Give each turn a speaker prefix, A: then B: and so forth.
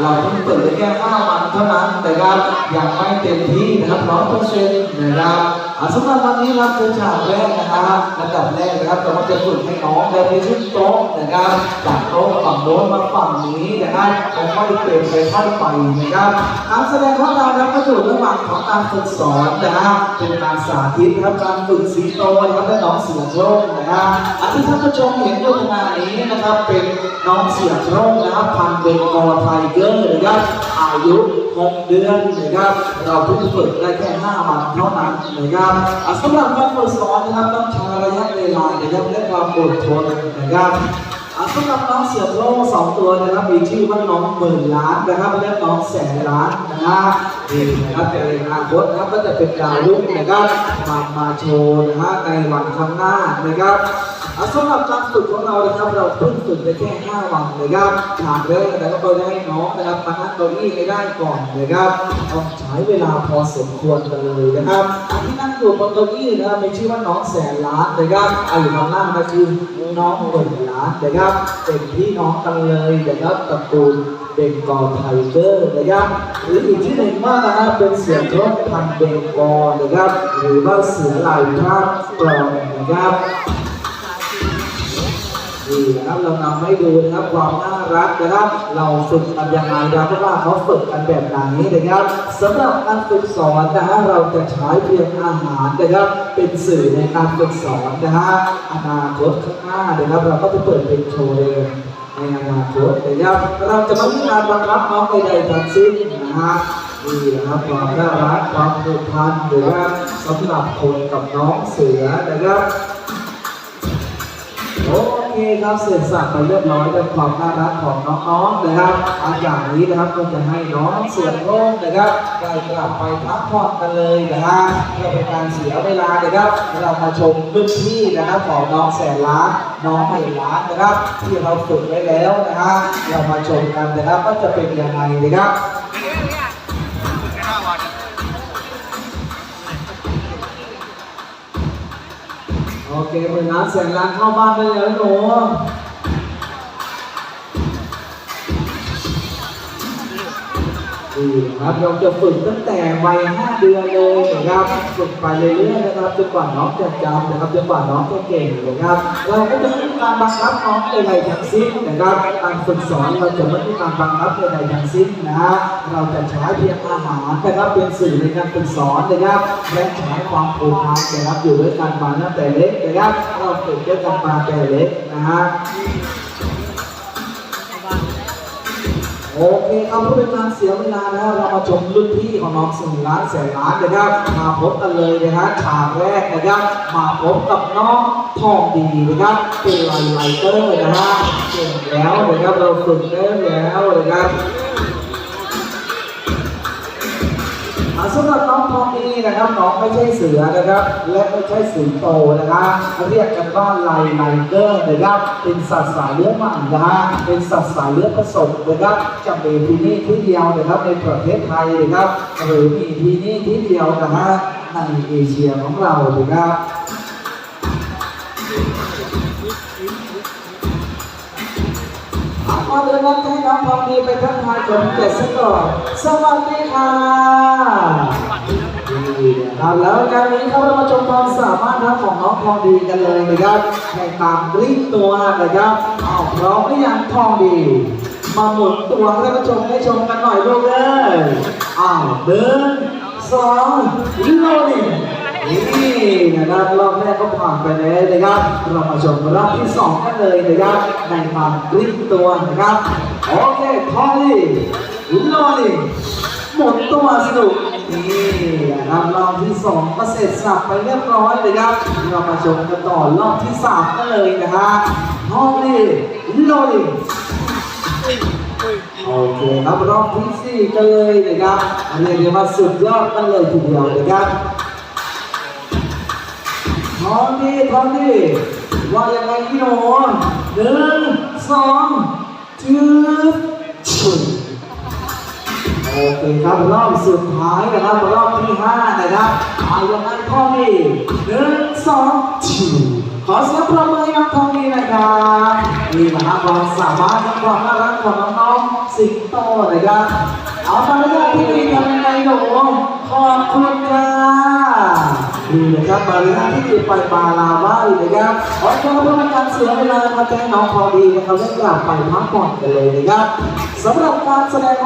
A: เราเพิ่งเปิดได้แค่5วันเท่านั้นนะครับยังไม่เต็มที่นะครับร้อยเปอร์เซ็นต์นะครับอาสำหรับวันนี้ครับคือฉากแรกนะครับระดับแรกนะครับเราจะฝึกให้น้องได้ไปขึ้นโต๊ะนะครับจากโต๊ะฝั่งโน้นมาฝั่งนี้นะครับค่อยๆเปลี่ยนไปค่อยไปนะครับการแสดงของเรานะครับก็อยู่ระหว่างของการฝึกสอนนะฮะเป็นการสาธิตครับการฝึกสีโตนะครับและน้องเสือโชคนะฮะอันที่ท่านผู้ชมเห็นอยู่ขณะนี้นะครับเป็นน้องเสือโชคนะครับพันธุ์เป็นกอไทเกอร์นะครับอายุ 6 เดือนนะครับเราเพิ่งฝึกได้แค่ 5 วันเท่านั้นนะครับสำหรับการฝึกสอนนะครับต้องใช้ระยะเวลานะครับและความอดทนนะครับสำหรับน้องเสือโคร่งสองตัวนะครับมีชื่อว่าน้องหมื่นล้านนะครับและน้องแสนล้านนะครับนี่นะครับแต่ในอนาคตนะครับก็จะเป็นดาวรุ่งนะครับมามาโชว์นะฮะในวันข้างหน้านะครับสำหรับการฝึกของเรานะครับเราเพิ่งฝึกไปแค่5วันนะครับฉากแรกนะครับก็จะให้น้องนะครับมานั่งเก้าอี้ให้ได้ก่อนนะครับต้องใช้เวลาพอสมควรกันเลยนะครับที่นั่งอยู่บนเก้าอี้นะครับมีชื่อว่าน้องแสนล้านนะครับอะอยู่ข้างล่างก็คือน้องหมื่นล้านนะครับเป็นพี่น้องกันเลยนะครับตระกูลเบงกอลไทเกอร์นะครับหรืออีกที่หนึ่งมากนะครับเป็นเสือโคร่งพันเบงกอลนะครับหรือว่าเสือลายพรางปลองนะครับ นี่นะครับเรานำให้ดูนะครับความน่ารักนะครับ เราฝึกกันยังไงนะครับว่าเขาฝึกกันแบบไหนนะครับสำหรับการฝึกสอนนะฮะเราจะใช้เพียงอาหารนะครับ เป็นสื่อในการฝึกสอนนะฮะอนาคตข้างหน้านะครับ เราก็จะเปิดเป็นโชว์เลยในอนาคตนะครับเราจะไม่มีการบังคับน้องใดๆทั้งสิ้นนะฮะนี่นะครับความน่ารักความผูกพันหรือว่าสำหรับคนกับน้องเสือนะครับโอ เคครับเสร็จสับไปเรียบร้อยเป็นความน่ารักของน้องๆนะครับอาอย่างนี้นะครับก็จะให้น้องเสือโล่งนะครับได้กลับไปพักผ่อนกันเลยนะฮะเพื่อเป็นการเสียเวลานะครับเรามาชมรุ่นพี่นะครับของน้องแสนล้านน้องไม่ล้านนะครับ ที่เราฝึกไว้แล้วนะฮะเรามาชมกันนะครับว่าจะเป็นยังไงนะครับ เคหมื่นล้านแสนล้านเข้าบ้านไปแล้วหนู ดีครับเราจะฝึกตั้งแต่วัย5เดือนเลยนะครับฝึกไปเรื่อยๆนะครับจนกว่าน้องจะจำนะครับจนกว่าน้องจะเก่งนะครับเราก็จะไม่มีการบังคับน้องใดๆทั้งสิ้นนะครับการฝึกสอนเราจะไม่มีการบังคับใดๆทั้งสิ้นนะฮะเราจะใช้เพียงอาหารนะครับเป็นสื่อในการฝึกสอนนะครับและใช้ความผูกพันนะครับอยู่ด้วยกันมาตั้งแต่เล็กนะครับเราฝึกด้วยกันมาแต่เล็กนะฮะ โอเคครับเพื่อเป็นการเสียเวลาแล้วเรามาชมรุ่นพี่ของน้องสิงล้านแสนล้านนะครับมาพบกันเลยนะครับฉากแรกนะครับมาพบกับน้องทองดีนะครับเป็นไลไลเตอร์นะฮะเก่งแล้วนะครับเราฝึกได้แล้วนะครับ สำหรับน้องทองดีนะครับน้องไม่ใช่เสือนะครับ และไม่ใช่สิงโตนะครับเรียกกันว่าไลไลเกอร์นะครับเป็นสัตว์สายเลือดใหม่นะฮะเป็นสัตว์สายเลือดผสมนะครับจะมีที่นี่ที่เดียวนะครับในประเทศไทยนะครับหรือมีที่นี่ที่เดียวนะฮะในเอเชียของเรานะครับก่อนอื่นนั้นให้น้องทองดีไปทักทายคนเจ็ดซะก่อนสวัสดีค่ะนี่นะ ครับแล้วการนี้ครับเรามาชมความสามารถนะครับของน้องทองดีกันเลยนะครับแข่งตามกรีดตัวนะครับเอาพร้อมหรือยังทองดี มาหมุนตัวให้ท่านผู้ชมได้ชมกันหน่อยลูกเอ้ยอ้าวหนึ่งสองโลนี่นี่นะครับรอบแรกก็ผ่านไปแล้วนะครับเรามาชมรอบที่สองกันเลยนะครับในความกลิ้งตัวนะครับโอเคพองดี ลอนี่หมดตัวสนุกนี่นะครับรอบที่สองก็เสร็จสับไปเรียบร้อยเลยครับเรามาชมกันต่อรอบที่สามกันเลยนะฮะพองดีลอนี่โอเคครับรอบที่สี่กันเลยนะครับอันนี้เรียกว่าสุดยอดกันเลยทีเดียวนะครับทองดีทองดีว่ายังไงพี่หนูหนึ่งสองจืดชุด โอเคครับรอบสุดท้ายนะครับรอบที่ห้านะครับเอายังไงทองดีหนึ่งสองจืดขอเสียงปรบมือกับทองดีหนะครับนี่นะฮะความสามารถและความน่ารักของน้องๆสิงโตนะครับเอามารยาทที่ดีทำยังไงหนูขอบคุณค่ะนี่นะครับมารยาทที่ดีไปบาลาไหว้นะครับขอเชิญเพื่อเป็นการเสียเวลามาแจ้งน้องพอดีนะครับได้กลับไปพักผ่อนกันเลยนะครับสำหรับการแสดง